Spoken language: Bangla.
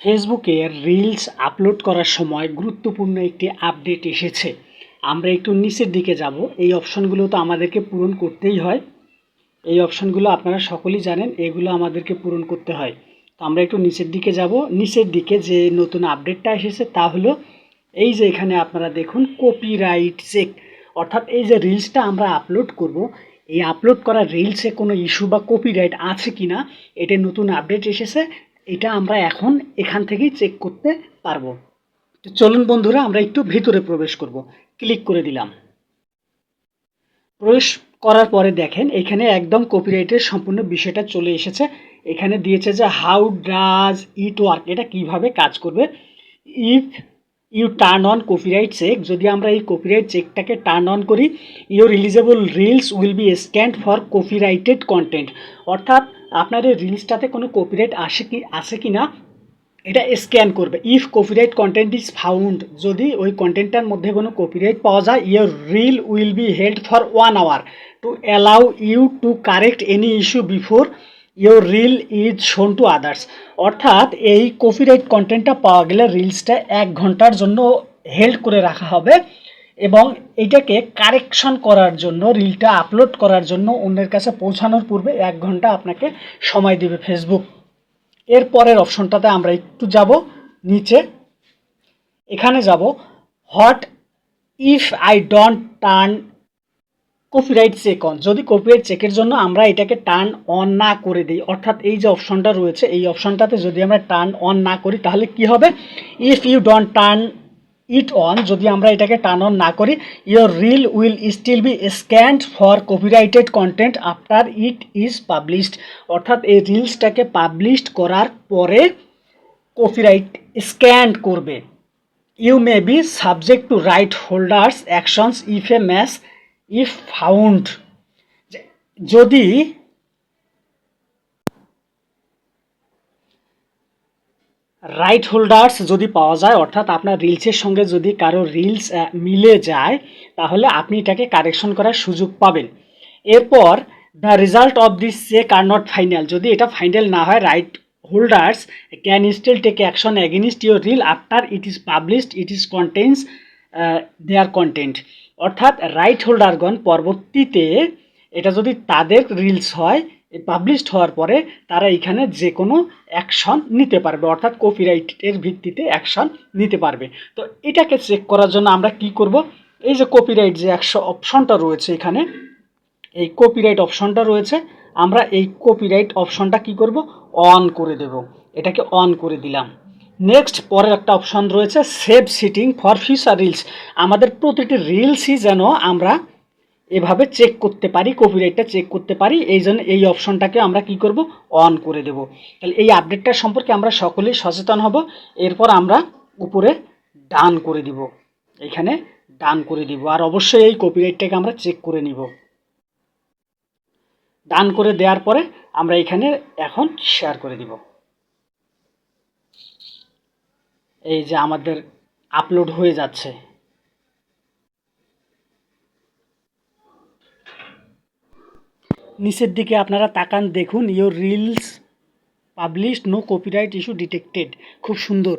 ফেসবুকে রিলস আপলোড করার সময় গুরুত্বপূর্ণ একটি আপডেট এসেছে। আমরা একটু নিচের দিকে যাব। এই অপশনগুলো তো আমাদেরকে পূরণ করতেই হয়। এই অপশনগুলো আপনারা সকলেই জানেন, এগুলো আমাদেরকে পূরণ করতে হয়। তো আমরা একটু নিচের দিকে যাব। নিচের দিকে যে নতুন আপডেটটা এসেছে তা হলো এই যে এখানে আপনারা দেখুন কপিরাইট চেক অর্থাৎ এই যে রিলসটা আমরা আপলোড করব, এই আপলোড করা রিলসে কোনো ইস্যু বা কপিরাইট আছে কি না এটা নতুন আপডেট এসেছে। এটা আমরা এখন এখান থেকেই চেক করতে পারব। তো চলুন বন্ধুরা, আমরা একটু ভিতরে প্রবেশ করব। ক্লিক করে দিলাম। প্রবেশ করার পরে দেখেন, এখানে একদম কপিরাইটের সম্পূর্ণ বিষয়টা চলে এসেছে। এখানে দিয়েছে যে হাউ ডাজ ইট ওয়ার্ক এটা কীভাবে কাজ করবে? If you turn on copyright check যদি আমরা এই কপিরাইট চেকটাকে টার্ন অন করি your releasable reels will be scanned for copyrighted content অর্থাৎ আপনার এই রিলসটাতে কোনো কপিরাইট আসে কি আছে কি না এটা স্ক্যান করবে। If copyright content is found যদি ওই কন্টেন্টটার মধ্যে কোনো কপিরাইট পাওয়া যায় your reel will be held for one hour to allow you to correct any issue before your reel is shown to others অর্থাৎ এই কপিরাইট কন্টেন্টটা পাওয়া গেলে রিলসটা এক ঘণ্টার জন্য হেল্ড করে রাখা হবে। এবং এটাকে কারেকশন করার জন্য, রিলটা আপলোড করার জন্য অন্যের কাছে পৌঁছানোর পূর্বে এক ঘণ্টা আপনাকে সময় দেবে ফেসবুক এর পরের অপশনটাতে আমরা একটু যাব, নিচে। এখানে যাব, what if I don't turn copyright check on? যদি কপিরাইট চেকের জন্য আমরা এটাকে টার্ন অন না করে দিই, অর্থাৎ এই যে অপশনটা রয়েছে, এই অপশনটাতে যদি আমরা টার্ন অন না করি, তাহলে কি হবে? If you don't turn it on যদি আমরা এটাকে টার্ন অন না করি your reel will still be scanned for copyrighted content after it is published অর্থাৎ এই রিলসটাকে পাবলিশড করার পরে কপিরাইট স্ক্যান করবে। You may be subject to right holders actions if a match if found যদি রাইট হোল্ডার্স যদি পাওয়া যায়, অর্থাৎ আপনার রিলসের সঙ্গে যদি কারও রিলস মিলে যায়, তাহলে আপনি এটাকে কারেকশন করার সুযোগ পাবেন। এরপর the result of this check are not final যদি এটা ফাইনাল না হয় right holders can still take action against your reel after it is published it is contents their content অর্থাৎ রাইট হোল্ডারগণ পরবর্তীতে, এটা যদি তাদের রিলস হয় পাবলিশড হওয়ার পরে তারা এখানে যে কোনো অ্যাকশন নিতে পারবে, অর্থাৎ কপিরাইটের ভিত্তিতে অ্যাকশন নিতে পারবে। তো এটাকে চেক করার জন্য আমরা কি করব? এই যে কপিরাইট যে একশো অপশনটা রয়েছে এখানে, এই কপিরাইট অপশনটা রয়েছে, আমরা এই কপিরাইট অপশনটা কি করব? অন করে দেব। এটাকে অন করে দিলাম। নেক্সট পরের একটা অপশন রয়েছে save setting for future reels আমাদের প্রতিটি রিলসই যেন আমরা এভাবে চেক করতে পারি কপিরাইটটা চেক করতে পারি, এই জন্য এই অপশনটাকে আমরা কি করব? অন করে দেব। তাহলে এই আপডেটটা সম্পর্কে আমরা সকলেই সচেতন হব। এরপর আমরা উপরে ডান করে দিব। এখানে ডান করে দিব। আর অবশ্যই এই কপিরাইটটাকে আমরা চেক করে নিব। ডান করে দেওয়ার পরে আমরা এখানে এখন শেয়ার করে দিব। এই যে আমাদের আপলোড হয়ে যাচ্ছে। নিচের দিকে আপনারা তাকান দেখুন your reels publish no copyright issue detected খুব সুন্দর।